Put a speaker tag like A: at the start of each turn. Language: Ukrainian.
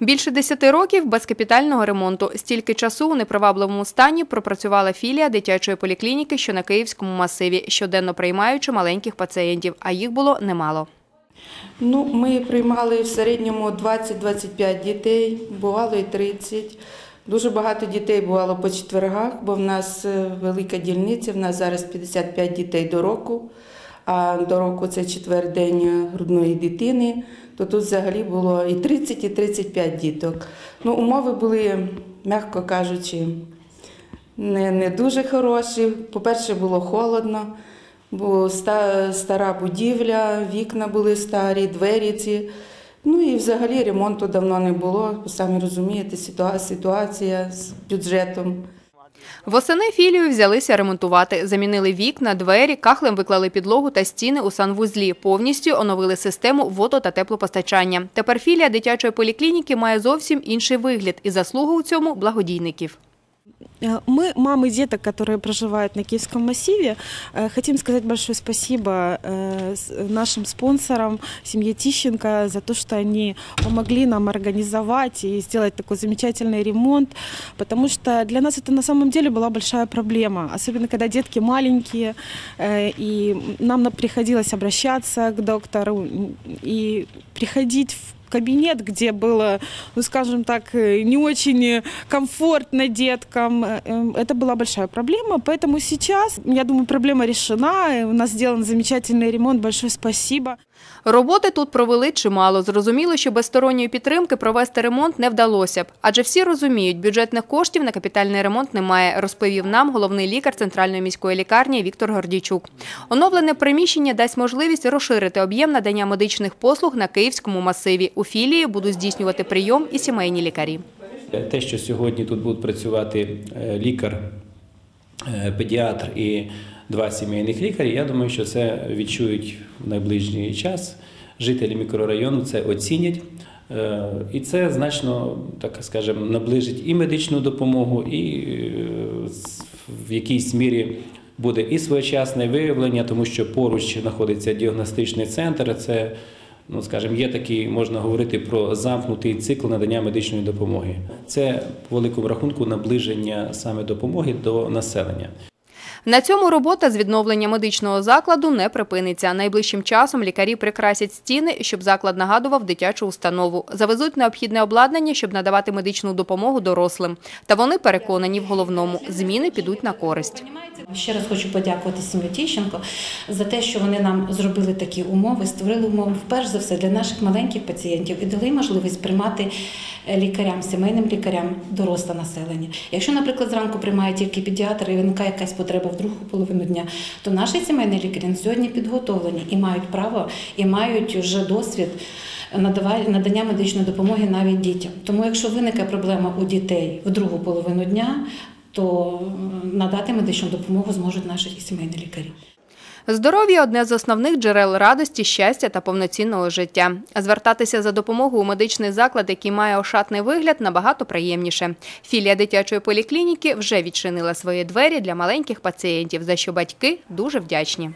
A: Більше 10 років без капітального ремонту. Стільки часу у непривабливому стані пропрацювала філія дитячої поліклініки, що на Київському масиві, щоденно приймаючи маленьких пацієнтів, а їх було немало.
B: Ну, ми приймали в середньому 20-25 дітей, бувало і 30. Дуже багато дітей бувало по четвергах, бо в нас е, велика дільниця, в нас зараз 55 дітей до року, а до року це четвер день грудної дитини, то тут взагалі було і 30, і 35 діток. Ну, умови були, м'яко кажучи, не, не дуже хороші. По-перше, було холодно, бо стара будівля, вікна були старі, двері ці. Ну і взагалі ремонту давно не було. Самі розумієте, ситуа- ситуація з бюджетом.
A: Восени філію взялися ремонтувати. Замінили вікна, двері, кахлем виклали підлогу та стіни у санвузлі. Повністю оновили систему водо- та теплопостачання. Тепер філія дитячої поліклініки має зовсім інший вигляд і заслугу у цьому благодійників.
C: Э, Мы, мамы деток, которые проживают на Киевском массиве, э, хотим сказать большое спасибо э, с- нашим спонсорам, семье Тищенко, за то, что они помогли нам организовать и сделать такой замечательный ремонт, потому что для нас это на самом деле была большая проблема, особенно когда детки маленькие, э, и нам на- приходилось обращаться к доктору м, и приходить в кабинет, где было, ну скажем так, э, не очень э, комфортно деткам. Э, эм, Это была большая проблема, поэтому сейчас, я думаю, проблема решена. и У нас сделан замечательный ремонт. Большое спасибо.
A: Роботи тут провели чимало. Зрозуміло, що без сторонньої підтримки провести ремонт не вдалося б. Адже всі розуміють, бюджетних коштів на капітальний ремонт немає, розповів нам головний лікар Центральної міської лікарні Віктор Гордійчук. Оновлене приміщення дасть можливість розширити об'єм надання медичних послуг на Київському масиві. У філії будуть здійснювати прийом і сімейні лікарі.
D: Те, що сьогодні тут будуть працювати е, лікар, е, педіатр і два сімейних лікарі, я думаю, що це відчують в найближчий час. Жителі мікрорайону це оцінять. Е, І це значно, так скажемо, наближить і медичну допомогу, і е, в якійсь мірі буде і своєчасне виявлення, тому що поруч знаходиться діагностичний центр. Це ну скажімо, є такий, можна говорити про замкнутий цикл надання медичної допомоги. Це по великому рахунку наближення саме допомоги до населення.
A: На цьому робота з відновлення медичного закладу не припиниться. Найближчим часом лікарі прикрасять стіни, щоб заклад нагадував дитячу установу. Завезуть необхідне обладнання, щоб надавати медичну допомогу дорослим. Та вони переконані в головному – зміни підуть на користь.
E: Ще раз хочу подякувати сім'ї Тіщенко за те, що вони нам зробили такі умови, створили умови вперше за все для наших маленьких пацієнтів і дали можливість приймати е, лікарям, сімейним лікарям доросле населення. Якщо, наприклад, зранку приймає тільки педіатр і виникає якась потреба в другу половину дня, то наші сімейні лікарі на сьогодні підготовлені і мають право, і мають вже досвід надання медичної допомоги навіть дітям. Тому, якщо виникає проблема у дітей в другу половину дня, то надати медичну допомогу зможуть наші сімейні лікарі.
A: Здоров'я – одне з основних джерел радості, щастя та повноцінного життя. Звертатися за допомогою у медичний заклад, який має ошатний вигляд, набагато приємніше. Філія дитячої поліклініки вже відчинила свої двері для маленьких пацієнтів, за що батьки дуже вдячні.